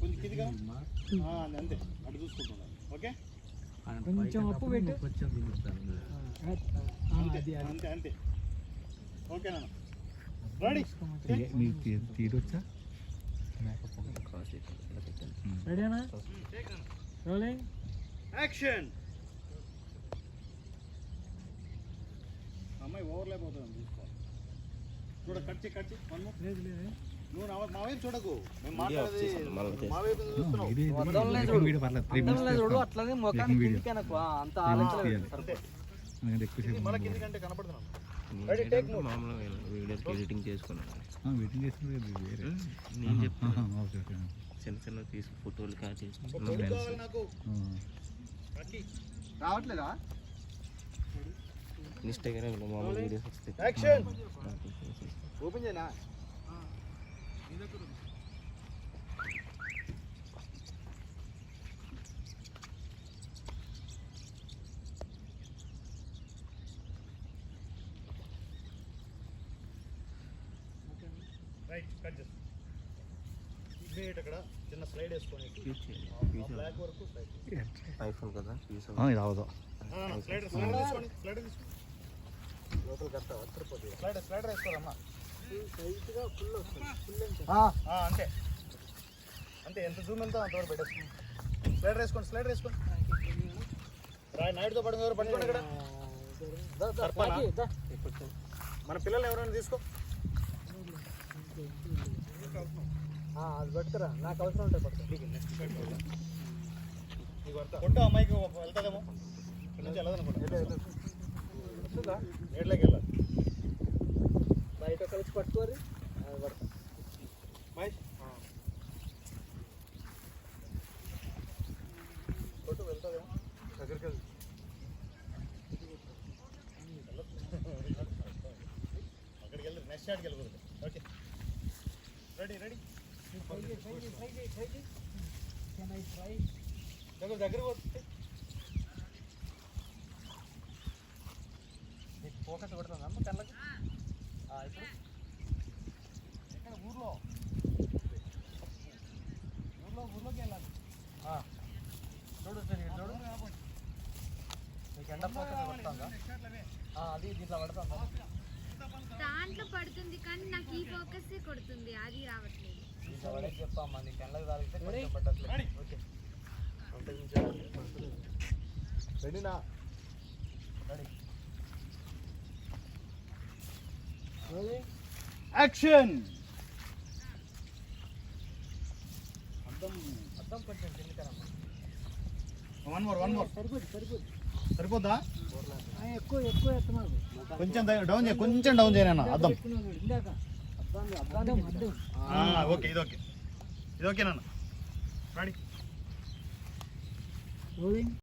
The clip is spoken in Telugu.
కొంచెం కిందిగా ఆ, అంతే అటు చూసుకుంటున్నాను. ఓకే? కొంచెం అప్పు పెట్టు. అంతే అంతే అంతే. ఓకే నాన్న. రెడీ? నీకు తీ- తీరొచ్చా రెడీనా రోలింగ్ యాక్షన్ అమ్మాయి ఓవర్లాప్ అవుతుంది చూసుకోవాలి. చూడ కట్ చేయి కట్ చేయి వన్ మోర్. లేదు లేదు. నువ్వు మా వైపు చూడకు. మేము మాట్లాడేది మా వైపు చూస్తున్నావు. చూడు. అట్లనే ముఖానికి. కిందికి అంత ఆలోచన ఎందుకంటే వీడియోకి ఎడిటింగ్ చేసుకున్నాను. నేను చెప్తాను చిన్న చిన్న తీసి ఫోటోలు చేసి. కట్టి రావట్లేదా? ఇన్స్టాగ్రామ్లో మామూలు వీడియోస్ వస్తాయి. యాక్షన్ ఓపెన్ చేయనా? రైట్ కట్ చేస్తాం చిన్న స్లైడ్ వేసుకొని బ్లాక్ వరకు ఐఫోన్ కదా? ఆ, ఇది అవదు స్లైడర్ స్లైడర్ తీసుకోండి స్లైడర్ తీసుకోండి లోపల కరెక్ట్ అత్తరిపోతుంది స్లైడర్ స్లైడర్ వేసుకోరమ్మా అంతే. అంతే ఎంత జూమ్ ఎంత అంతవరకు పెట్టేస్తుంది స్లైడర్ వేసుకోండి స్లైడర్ వేసుకోండి. రాయ్ నాయుడుతో పడుతుంది ఎవరు పట్టుకోండి ఇక్కడ? మన పిల్లలు ఎవరైనా తీసుకో. అది పట్టుకురా నాకు అవసరం ఉంటే పట్టుకో కొట్టు అమ్మాయికి వెళ్తుందేమో. ఇక్కడ నుంచి వెళ్ళదనుకుంటా వస్తుందా ఏడ్లోకి వెళ్ళాలి. బయట కలిసి పట్టుకోరి అది పడతా మహేష్ కొట్టు వెళ్తుందేమో దగ్గరికి వెళ్ళి అక్కడికి వెళ్ళి నెక్స్ట్ షాట్కి వెళ్ళకూడదు ఓకే రెడీ రెడీ దగ్గర దగ్గర పోతే నీకు ఫోకస్ కొడుతుందమ్మా కళ్ళకి ఆ, ఇప్పుడు ఎక్కడ ఊర్లో ఊర్లో ఊర్లోకి వెళ్ళాలి ఆ. చూడు చూడు ఎండ పడుతుందా ఆ, అది దీంట్లో పడుతుందా దాంట్లో పడుతుంది కానీ నాకు ఈ ఫోకస్ కొడుతుంది అది రావట్లేదు దీంట్లో పడేసి చెప్పమ్మా నీకు ఎండకు తాగితే కొంచెం ఓకే అంతకు రెడీనా action one more one more సరిపోద్ది ఎక్కువ ఎక్కువ కొంచెం డౌన్ చేయ కొంచెం డౌన్ చేయనా అర్థం ఓకే ఇది ఓకే. ఇది ఓకే నాన్న. Ready rolling